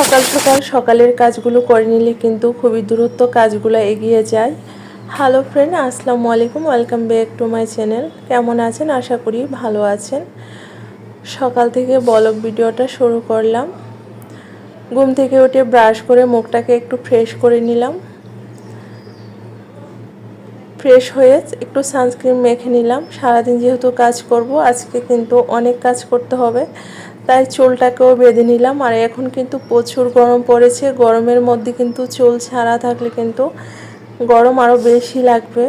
সকাল সকাল সকালের কাজগুলো করে নিলে কিন্তু খুবই দূরত্ব কাজগুলো এগিয়ে যায়। হ্যালো ফ্রেন্ড আসসালামু আলাইকুম। Welcome back to my channel কেমন আছেন? আশা করি ভালো আছেন। সকাল থেকে বলক ভিডিওটা শুরু করলাম। ঘুম থেকে উঠে ব্রাশ করে মুখটাকে একটু ফ্রেশ করে নিলাম। ফ্রেশ হয়ে একটু সানস্ক্রিন মেখে নিলাম। সারাদিন যেহেতু কাজ করব, আজকে কিন্তু অনেক কাজ করতে হবে। তাই চুলটাকেও বেঁধে নিলাম। আর এখন কিন্তু প্রচুর গরম পড়েছে। গরমের মধ্যে কিন্তু চুল ছাড়া থাকলে কিন্তু গরম আরও বেশি লাগবে।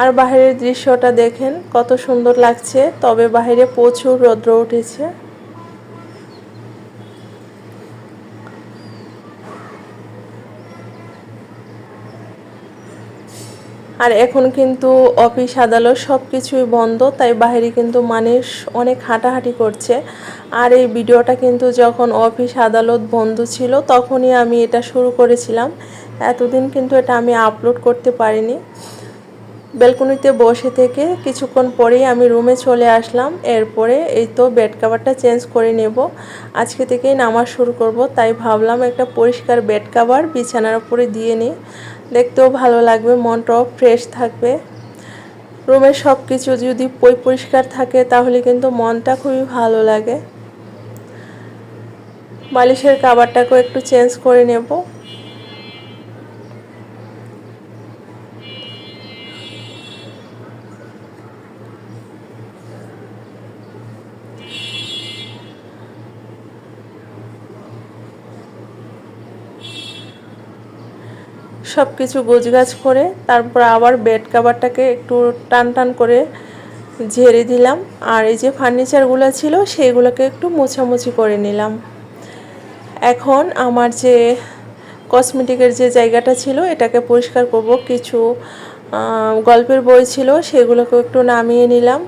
আর বাহিরের দৃশ্যটা দেখেন, কত সুন্দর লাগছে। তবে বাহিরে প্রচুর রৌদ্র উঠেছে। আর এখন কিন্তু অফিস, আদালত সব কিছুই বন্ধ, তাই বাইরে কিন্তু মানুষ অনেক হাঁটাহাঁটি করছে। আর এই ভিডিওটা কিন্তু যখন অফিস, আদালত বন্ধ ছিল, তখনই আমি এটা শুরু করেছিলাম। এতদিন কিন্তু এটা আমি আপলোড করতে পারিনি। ব্যালকনিতে বসে থেকে কিছুক্ষণ পরেই আমি রুমে চলে আসলাম। এরপরে এই তো বেড কাভারটা চেঞ্জ করে নেব। আজকে থেকেই নামা শুরু করব, তাই ভাবলাম একটা পরিষ্কার বেড কাভার বিছানার উপরে দিয়ে নিই। দেখতেও ভালো লাগবে, মনটাও ফ্রেশ থাকবে। রুমের সব কিছু যদি পরিষ্কার থাকে, তাহলে কিন্তু মনটা খুবই ভালো লাগে। মালিশের কাবারটাকেও একটু চেঞ্জ করে নেব। সব কিছু গোছগাছ করে তারপর আবার বেড কাভারটাকে একটু টান টান করে ঝেড়ে দিলাম। আর এই যে ফার্নিচারগুলো ছিল সেইগুলোকে একটু মোছামুছি করে নিলাম। এখন আমার যে কসমেটিকের যে জায়গাটা ছিল এটাকে পরিষ্কার করব। কিছু গল্পের বই ছিল সেগুলোকে একটু নামিয়ে নিলাম।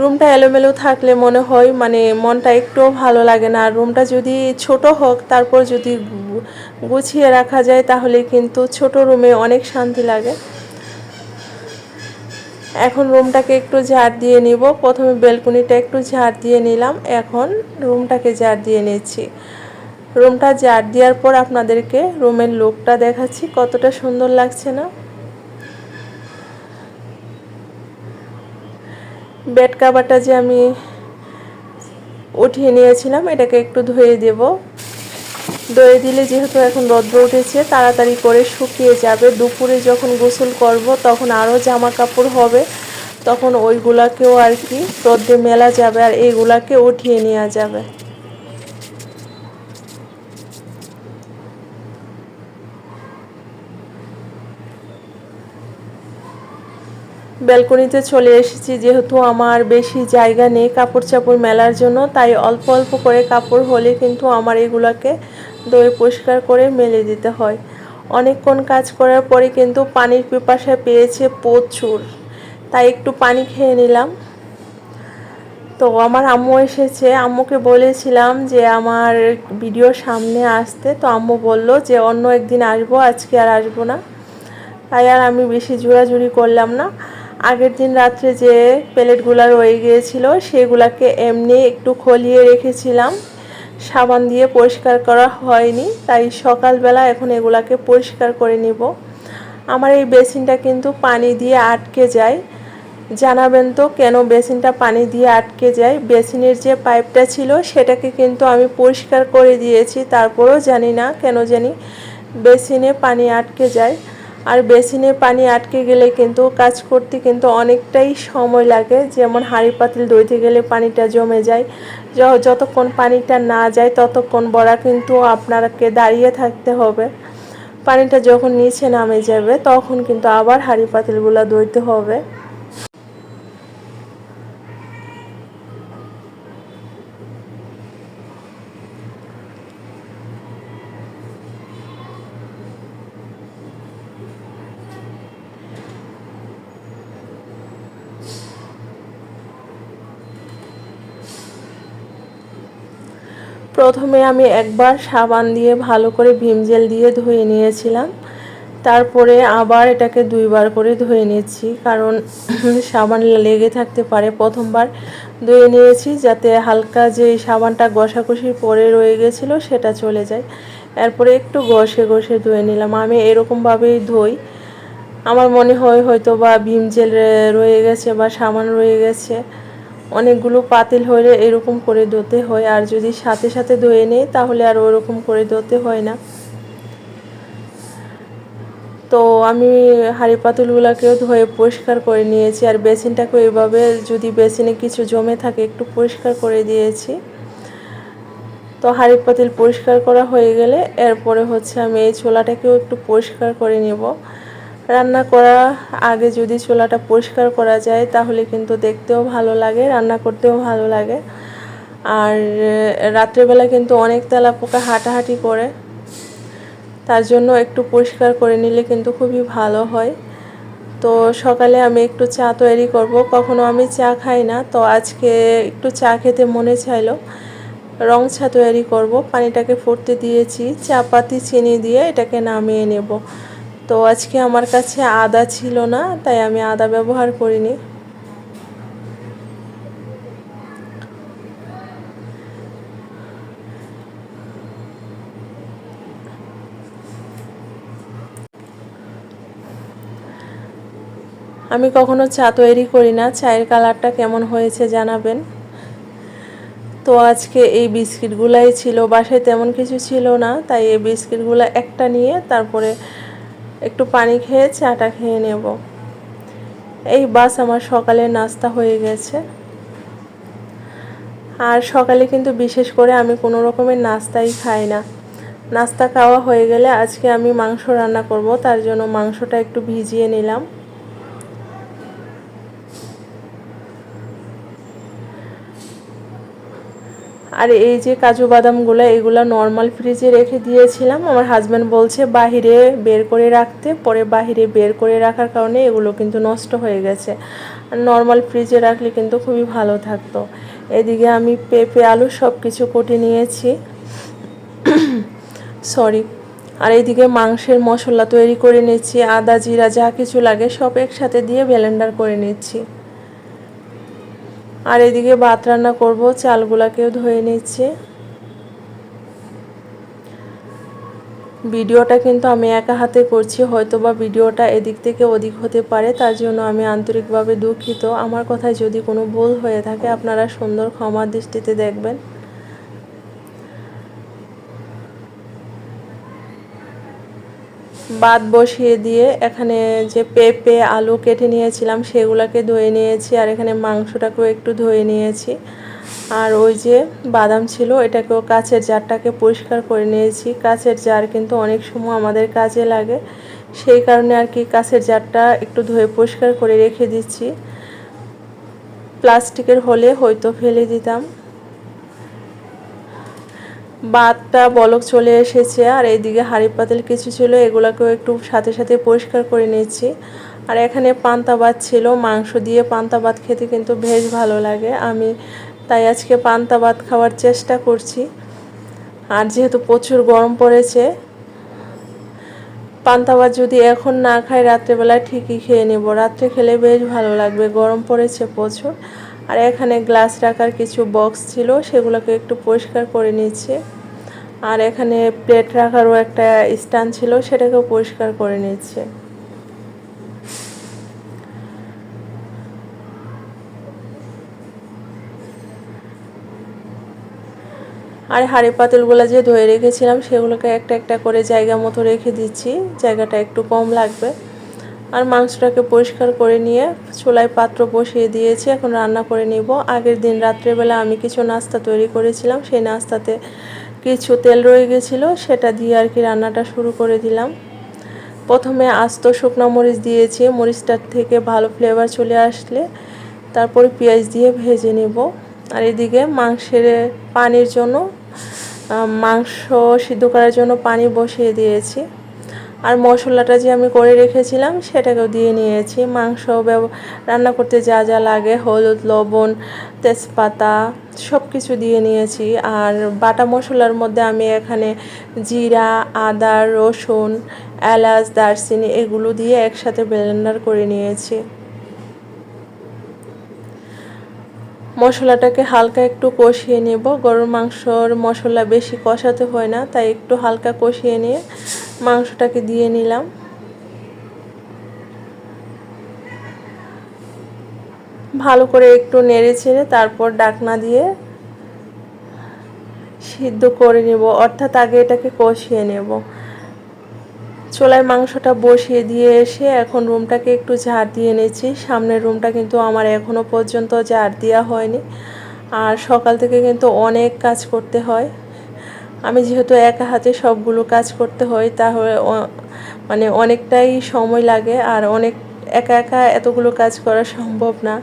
রুমটা এলোমেলো থাকলে মনে হয় মানে মনটা একটুও ভালো লাগে না। আর রুমটা যদি ছোট হোক, তারপর যদি গুছিয়ে রাখা যায়, তাহলে কিন্তু ছোট রুমে অনেক শান্তি লাগে। এখন রুমটাকে একটু ঝাড় দিয়ে নিব। প্রথমে বেলকুনিটা একটু ঝাড় দিয়ে নিলাম। এখন রুমটাকে ঝাড় দিয়ে নিচ্ছি। রুমটা ঝাড় দেওয়ার পর আপনাদেরকে রুমের লুকটা দেখাচ্ছি, কতটা সুন্দর লাগছে না। বেড কাভারটা যে আমি উঠিয়ে নিয়েছিলাম, এটাকে একটু ধুয়ে দেব। ধুয়ে দিলে যেহেতু এখন রৌদ্র উঠেছে, তাড়াতাড়ি করে শুকিয়ে যাবে। দুপুরে যখন গোসল করব, তখন আরও জামা কাপড় হবে, তখন ওইগুলাকেও আর কি রোদ্রে মেলা যাবে আর এইগুলাকে উঠিয়ে নেওয়া যাবে। ব্যালকনিতে চলে এসেছি, যেহেতু আমার বেশি জায়গা নেই কাপড় চাপড় মেলার জন্য, তাই অল্প অল্প করে কাপড় হলে কিন্তু আমার এগুলোকে দই পরিষ্কার করে মেলে দিতে হয়। অনেকক্ষণ কাজ করার পরে কিন্তু পানির পিপাসা পেয়েছে প্রচুর, তাই একটু পানি খেয়ে নিলাম। তো আমার আম্মু এসেছে, আম্মুকে বলেছিলাম যে আমার ভিডিও সামনে আসতে, তো আম্মু বলল যে অন্য একদিন আসব, আজকে আর আসব না। তাই আর আমি বেশি জোরাজুরি করলাম না। আগের দিন রাত্রে যে প্লেটগুলো রয়ে গিয়েছিল, সেগুলাকে এমনি একটু খলিয়ে রেখেছিলাম। সাবান দিয়ে পরিষ্কার করা হয়নি, তাই সকালবেলা এখন এগুলাকে পরিষ্কার করে নিব। আমার এই বেসিনটা কিন্তু পানি দিয়ে আটকে যায়। জানাবেন তো কেন বেসিনটা পানি দিয়ে আটকে যায়? বেসিনের যে পাইপটা ছিল, সেটাকে কিন্তু আমি পরিষ্কার করে দিয়েছি, তারপরেও জানি না কেন জানি বেসিনে পানি আটকে যায়। আর বেসিনে পানি আটকে গেলে কিন্তু কাজ করতে কিন্তু অনেকটাই সময় লাগে। যেমন হাঁড়ি পাতিল ধুইতে গেলে পানিটা জমে যায়। যতক্ষণ পানিটা না যায়, ততক্ষণ বড়া কিন্তু আপনাকে দাঁড়িয়ে থাকতে হবে। পানিটা যখন নিচে নামে যাবে, তখন কিন্তু আবার হাঁড়ি পাতিলগুলো ধুইতে হবে। প্রথমে আমি একবার সাবান দিয়ে ভালো করে ভীম জেল দিয়ে ধুয়ে নিয়েছিলাম। তারপরে আবার এটাকে দুইবার করে ধুয়ে নিয়েছি, কারণ সাবান লেগে থাকতে পারে। প্রথমবার ধুয়ে নিয়েছি যাতে হালকা যে সাবানটা ঘষাঘষির পরে রয়ে গেছিল সেটা চলে যায়। এরপরে একটু ঘষে ঘষে ধুয়ে নিলাম। আমি এরকমভাবেই ধুই। আমার মনে হয় হয়তো বা ভীম জেল রয়ে গেছে বা সাবান রয়ে গেছে। অনেকগুলো পাতিল হলে এরকম করে ধুতে হয়, আর যদি সাথে সাথে ধুয়ে নেই, তাহলে আর ওরকম করে ধুতে হয় না। তো আমি হাঁড়ি পাতুলগুলোকেও ধুয়ে পরিষ্কার করে নিয়েছি, আর বেসিনটাকেও এভাবে যদি বেসিনে কিছু জমে থাকে, একটু পরিষ্কার করে দিয়েছি। তো হাঁড়ি পাতিল পরিষ্কার করা হয়ে গেলে, এরপরে হচ্ছে আমি এই ছোলাটাকেও একটু পরিষ্কার করে নেব। রান্না করা, আগে যদি চুলাটা পরিষ্কার করা যায়, তাহলে কিন্তু দেখতেও ভালো লাগে, রান্না করতেও ভালো লাগে। আর, রাত্রেবেলা কিন্তু অনেক তেলা পোকা হাঁটাহাঁটি করে। তার জন্য একটু পরিষ্কার করে নিলে কিন্তু খুবই ভালো হয়। তো সকালে আমি একটু চা তৈরি করব। কখনো আমি চা খাই না, তো আজকে একটু চা খেতে মনে চাইলো। রং চা তৈরি করব, পানিটাকে ফুটতে দিয়েছি চা পাতি চিনি দিয়ে এটাকে নামিয়ে নেব। তো আজকে আমার কাছে আদা ছিল না, তাই আমি আদা ব্যবহার করিনি। আমি কখনো চা তৈরি করি না, চায়ের কালারটা কেমন হয়েছে জানাবেন। তো আজকে এই বিস্কিটগুলাই ছিল, বাসায় তেমন কিছু ছিল না, তাই এই বিস্কিটগুলো একটা নিয়ে তারপরে একটু পানি খেয়ে চাটা খেয়ে নেব। এই বাস আমার সকালে নাস্তা হয়ে গেছে। আর সকালে কিন্তু বিশেষ করে আমি কোনো রকমের নাস্তাই খাই না। নাস্তা খাওয়া হয়ে গেলে আজকে আমি মাংস রান্না করব, তার জন্য মাংসটা একটু ভিজিয়ে নিলাম। আর এই যে কাজু বাদামগুলো, এগুলো নর্মাল ফ্রিজে রেখে দিয়েছিলাম। আমার হাজব্যান্ড বলছে, বাহিরে বের করে রাখতে। পরে বাহিরে বের করে রাখার কারণে এগুলো কিন্তু নষ্ট হয়ে গেছে। নর্মাল ফ্রিজে রাখলে কিন্তু খুবই ভালো থাকতো। এদিকে আমি পেঁপে, আলু সব কিছু কুটে নিয়েছি। সরি আর এইদিকে মাংসের মশলা তৈরি করে নিচ্ছি। আদা, জিরা, যা কিছু লাগে সব একসাথে দিয়ে ব্লেন্ডার করে নিচ্ছি। আর এদিকে ভাত রান্না করব, চালগুলাকেও ধুয়ে নিচ্ছি। ভিডিওটা কিন্তু আমি একা হাতে করছি হয়তো বা ভিডিওটা এদিক থেকে ওদিক হতে পারে, তার জন্য আমি আন্তরিকভাবে দুঃখিত। আমার কথায় যদি কোনো ভুল হয়ে থাকে, আপনারা সুন্দর ক্ষমা দৃষ্টিতে দেখবেন। বাদ বসিয়ে দিয়ে এখানে যে পেঁপে, আলু কেটে নিয়েছিলাম, সেগুলোকে ধুয়ে নিয়েছি আর এখানে মাংসটাকেও একটু ধুয়ে নিয়েছি। আর ওই যে বাদাম ছিল, এটাকেও কাছের জারটাকে পরিষ্কার করে নিয়েছি। কাছের জার কিন্তু অনেক সময় আমাদের কাজে লাগে, সেই কারণে আর কি কাছের জারটা একটু ধুয়ে পরিষ্কার করে রেখে দিচ্ছি। প্লাস্টিকের হলে হয়তো ফেলে দিতাম। বাতটা বলক চলে এসেছে, আর এইদিকে হাঁড়ি পাতিল কিছু ছিল, এগুলোকেও একটু সাথে সাথে পরিষ্কার করে নিচ্ছি আর এখানে পান্তা ভাত ছিল, মাংস দিয়ে পান্তা ভাত খেতে কিন্তু বেশ ভালো লাগে। আমি তাই আজকে পান্তা ভাত খাওয়ার চেষ্টা করছি। আর যেহেতু প্রচুর গরম পড়েছে, পান্তা ভাত যদি এখন না খাই রাত্রেবেলা ঠিকই খেয়ে নেব। রাত্রে খেলে বেশ ভালো লাগবে, গরম পড়েছে প্রচুর। আর এখানে গ্লাস রাখার কিছু বক্স ছিল, সেগুলোকে একটু পরিষ্কার করে নিচ্ছে। আর এখানে প্লেট রাখারও একটা স্ট্যান্ড ছিল, সেটাকেও পরিষ্কার করে নিচ্ছে। আর হাঁড়ি পাতিলগুলো যে ধুয়ে রেখেছিলাম, সেগুলোকে একটা একটা করে জায়গা মতো রেখে দিচ্ছি। জায়গাটা একটু কম লাগবে। আর মাংসটাকে পরিষ্কার করে নিয়ে চুলায় পাত্র বসিয়ে দিয়েছি, এখন রান্না করে নিব। আগের দিন রাত্রেবেলা আমি কিছু নাস্তা তৈরি করেছিলাম, সেই নাস্তাতে কিছু তেল রয়ে গেছিল, সেটা দিয়ে আর কি রান্নাটা শুরু করে দিলাম। প্রথমে আস্ত শুকনো মরিচ দিয়েছি মরিচটার থেকে ভালো ফ্লেভার চলে আসলে তারপরে পেঁয়াজ দিয়ে ভেজে নেব। আর এদিকে মাংসের পানির জন্য মাংস সিদ্ধ করার জন্য পানি বসিয়ে দিয়েছি। আর মশলাটা যে আমি করে রেখেছিলাম, সেটাকেও দিয়ে নিয়েছি। মাংস রান্না করতে যা যা লাগে, হলুদ, লবণ, তেজপাতা সব কিছু দিয়ে নিয়েছি। আর বাটা মশলার মধ্যে আমি এখানে জিরা, আদা, রসুন, এলাচ, দারচিনি এগুলো দিয়ে একসাথে ব্লেন্ডার করে নিয়েছি। মশলাটাকে হালকা একটু কষিয়ে নেব। গরুর মাংসর মশলা বেশি কষাতে হয় না, তাই একটু হালকা কষিয়ে নিয়ে মাংসটাকে দিয়ে নিলাম। ভালো করে একটু নেড়ে ছেড়ে তারপর ডাকনা দিয়ে সিদ্ধ করে নেব, অর্থাৎ আগে এটাকে কষিয়ে নেব। চোলায় মাংসটা বসিয়ে দিয়ে এসে এখন রুমটাকে একটু ঝাড় দিয়ে নিয়েছি সামনের রুমটা কিন্তু আমার এখনও পর্যন্ত ঝাড় দেওয়া হয়নি। আর সকাল থেকে কিন্তু অনেক কাজ করতে হয়। আমি যেহেতু একা হাতে সবগুলো কাজ করতে হয়, তাহলে মানে অনেকটাই সময় লাগে আর অনেক, একা একা এতগুলো কাজ করা সম্ভব না।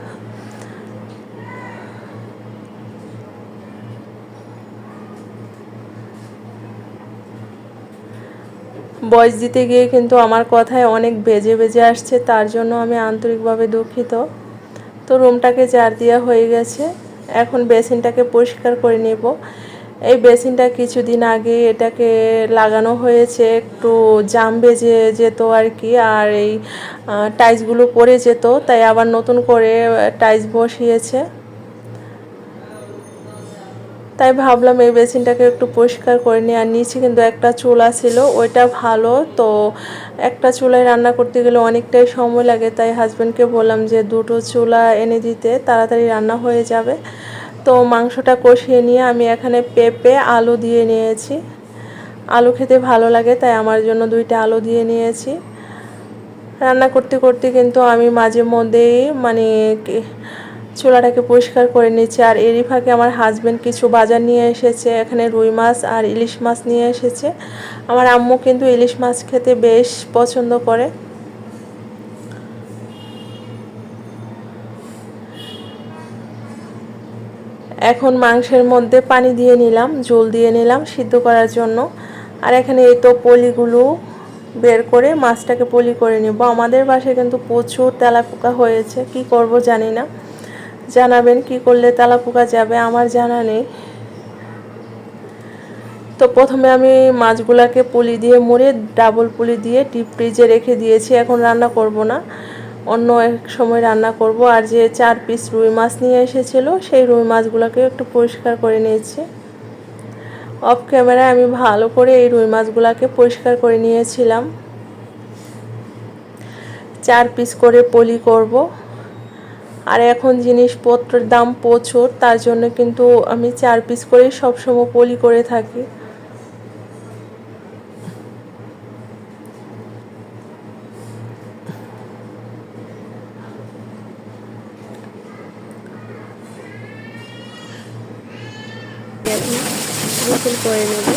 বয়স দিতে গিয়ে কিন্তু আমার কথায় অনেক বেজে বেজে আসছে, তার জন্য আমি আন্তরিকভাবে দুঃখিত। তো রুমটাকে জার দেওয়া হয়ে গেছে, এখন বেসিনটাকে পরিষ্কার করে নেব। এই বেসিনটা কিছুদিন আগে এটাকে লাগানো হয়েছে, একটু জাম বেজে যেত আর কি, আর এই টাইলসগুলো পরে যেত, তাই আবার নতুন করে টাইলস বসিয়েছে। তাই ভাবলাম এই বেসিনটাকে একটু পরিষ্কার করে নিই, আর নিচে কিন্তু একটা চুলা ছিল, ওইটা ভালো, তো একটা চুলায় রান্না করতে গেলে অনেকটাই সময় লাগে, তাই হাজব্যান্ডকে বললাম যে দুটো চুলা এনে দিতে, তাড়াতাড়ি রান্না হয়ে যাবে। তো মাংসটা কষিয়ে নিয়ে আমি এখানে পেঁপে, আলু দিয়ে নিয়েছি। আলু খেতে ভালো লাগে, তাই আমার জন্য দুইটা আলু দিয়ে নিয়েছি। রান্না করতে করতে কিন্তু আমি মাঝে মধ্যেই মানে চুলাটাকে পরিষ্কার করে নিচ্ছে। আর এরই ফাঁকে আমার হাজব্যান্ড কিছু বাজার নিয়ে এসেছে, এখানে রুই মাছ আর ইলিশ মাছ নিয়ে এসেছে। আমার আম্মু কিন্তু ইলিশ মাছ খেতে বেশ পছন্দ করে। এখন মাংসের মধ্যে পানি দিয়ে নিলাম, জল দিয়ে নিলাম সিদ্ধ করার জন্য। আর এখানে এই তো পলিগুলো বের করে মাছটাকে পলি করে নিব। আমাদের বাসায় কিন্তু প্রচুর তেলাপোকা হয়েছে, কি করব জানি না। জানাবেন কি করলে তেলা পোকা যাবে, আমার জানা নেই। তো প্রথমে আমি মাছগুলাকে পুলি দিয়ে মুড়ে, ডাবল পুলি দিয়ে ডিপ ফ্রিজে রেখে দিয়েছি, এখন রান্না করব না। অন্য এক সময় রান্না করব আর যে চার পিস রুই মাছ নিয়ে এসেছিল, সেই রুই মাছগুলোকে একটু পরিষ্কার করে নিয়েছি। অফ ক্যামেরায় আমি ভালো করে এই রুই মাছগুলোকে পরিষ্কার করে নিয়েছিলাম। চার পিস করে পলি করব। আর এখন জিনিসপত্রের দাম প্রচুর, তার জন্য কিন্তু আমি চার পিস করেই সবসময় পলি করে থাকি। করে নেব।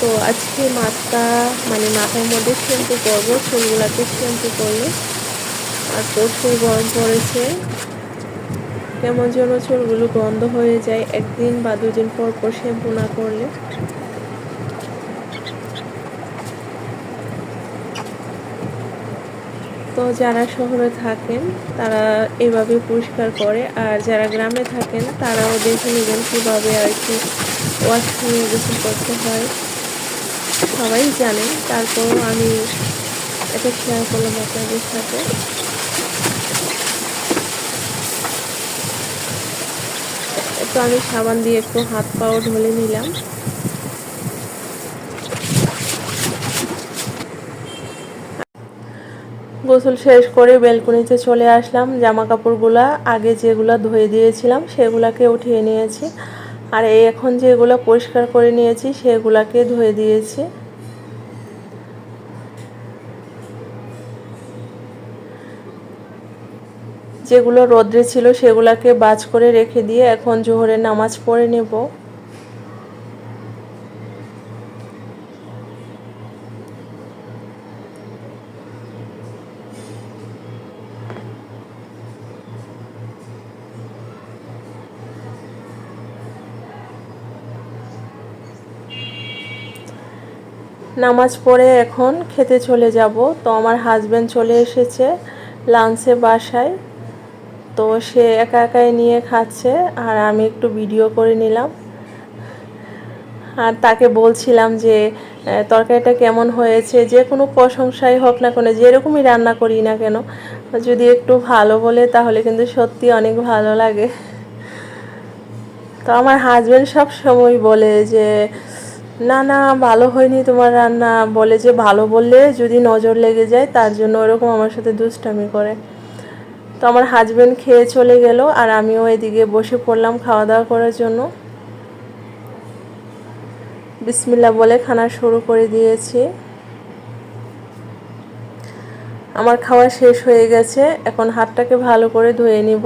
তো আজকে মাথা মানে মাথার মধ্যে শ্যাম্পু করব চুলগুলাকে শ্যাম্পু করলে আর প্রচুর গরম পড়েছে। কেমন যেন চুলগুলো বন্ধ হয়ে যায়। একদিন বা দুদিন পর পর শ্যাম্পু না করলে। তো যারা শহরে থাকেন, তারা এভাবে পরিষ্কার করে। আর যারা গ্রামে থাকেন, তারাও দেখে নেবেন কীভাবে আর কি ওয়াশরুমে গোসল করতে হয়। সবাই জানেন। তারপরও আমি এটা শেয়ার করলাম আপনাদের সাথে। তো আমি সাবান দিয়ে একটু হাত পাও ঢলে নিলাম। গোসল শেষ করে বেলকুনিতে চলে আসলাম জামা কাপড়গুলা আগে যেগুলো ধুয়ে দিয়েছিলাম সেগুলাকে উঠিয়ে নিয়েছি। আর এই এখন যেগুলো পরিষ্কার করে নিয়েছি সেগুলাকে ধুয়ে দিয়েছি। যেগুলো রোদ্রে ছিল সেগুলোকে বাজ করে রেখে দিয়ে এখন জোহরের নামাজ পড়ে নেব। নামাজ পড়ে এখন খেতে চলে যাব। তো আমার হাজব্যান্ড চলে এসেছে লাঞ্চে বাসায়। তো সে একা একাই নিয়ে খাচ্ছে আর আমি একটু ভিডিও করে নিলাম। আর তাকে বলছিলাম যে তরকারিটা কেমন হয়েছে? যে কোনো প্রশংসাই হোক না কোনো, যেরকমই রান্না করি না কেন, যদি একটু ভালো বলে তাহলে কিন্তু সত্যি অনেক ভালো লাগে। তো আমার হাজব্যান্ড সব সময় বলে যে না না, ভালো হয়নি তোমার রান্না। বলে যে ভালো বললে যদি নজর লেগে যায়, তার জন্য ওরকম আমার সাথে দুষ্টামি করে। তো আমার হাজব্যান্ড খেয়ে চলে গেল, আর আমিও এদিকে বসে পড়লাম খাওয়া দাওয়া করার জন্য। বিসমিল্লা বলে খানা শুরু করে দিয়েছি। আমার খাওয়া শেষ হয়ে গেছে, এখন হাতটাকে ভালো করে ধুয়ে নিব।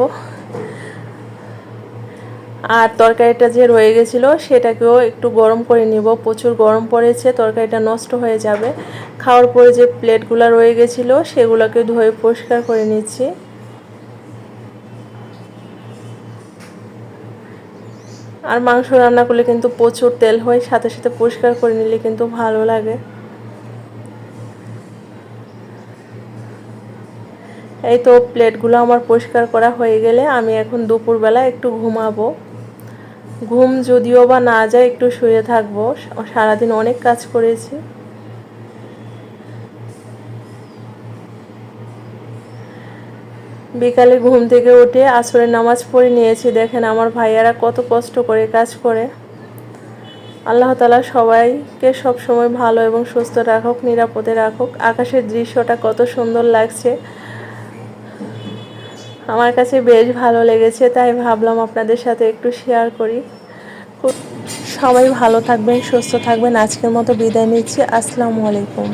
আর তরকারিটা যে রয়ে গেছিল, সেটাকেও একটু গরম করে নিব। প্রচুর গরম পড়েছে, তরকারিটা নষ্ট হয়ে যাবে। খাওয়ার পরে যে প্লেটগুলো রয়ে গেছিল, সেগুলোকে ধুয়ে পরিষ্কার করে নিচ্ছি। আর মাংস রান্না করলে কিন্তু প্রচুর তেল হয়, সাথে সাথে পরিষ্কার করে নিলে কিন্তু ভালো লাগে। এই তো প্লেটগুলো আমার পরিষ্কার করা হয়ে গেলে আমি এখন দুপুরবেলা একটু ঘুমাবো। ঘুম যদিও বা না যায়, একটু শুয়ে থাকব। সারাদিন অনেক কাজ করেছি। বিকালে ঘুম থেকে উঠে আসরে নামাজ পড়ে নিয়েছি। দেখেন আমার ভাইয়ারা কত কষ্ট করে কাজ করে। আল্লাহ তালা সবাইকে সব সময় ভালো এবং সুস্থ রাখুক, নিরাপদে রাখুক। আকাশের দৃশ্যটা কত সুন্দর লাগছে। আমার কাছে বেশ ভালো লেগেছে, তাই ভাবলাম আপনাদের সাথে একটু শেয়ার করি। সবাই ভালো থাকবেন, সুস্থ থাকবেন। আজকের মতো বিদায় নিচ্ছি। আসসালামু আলাইকুম।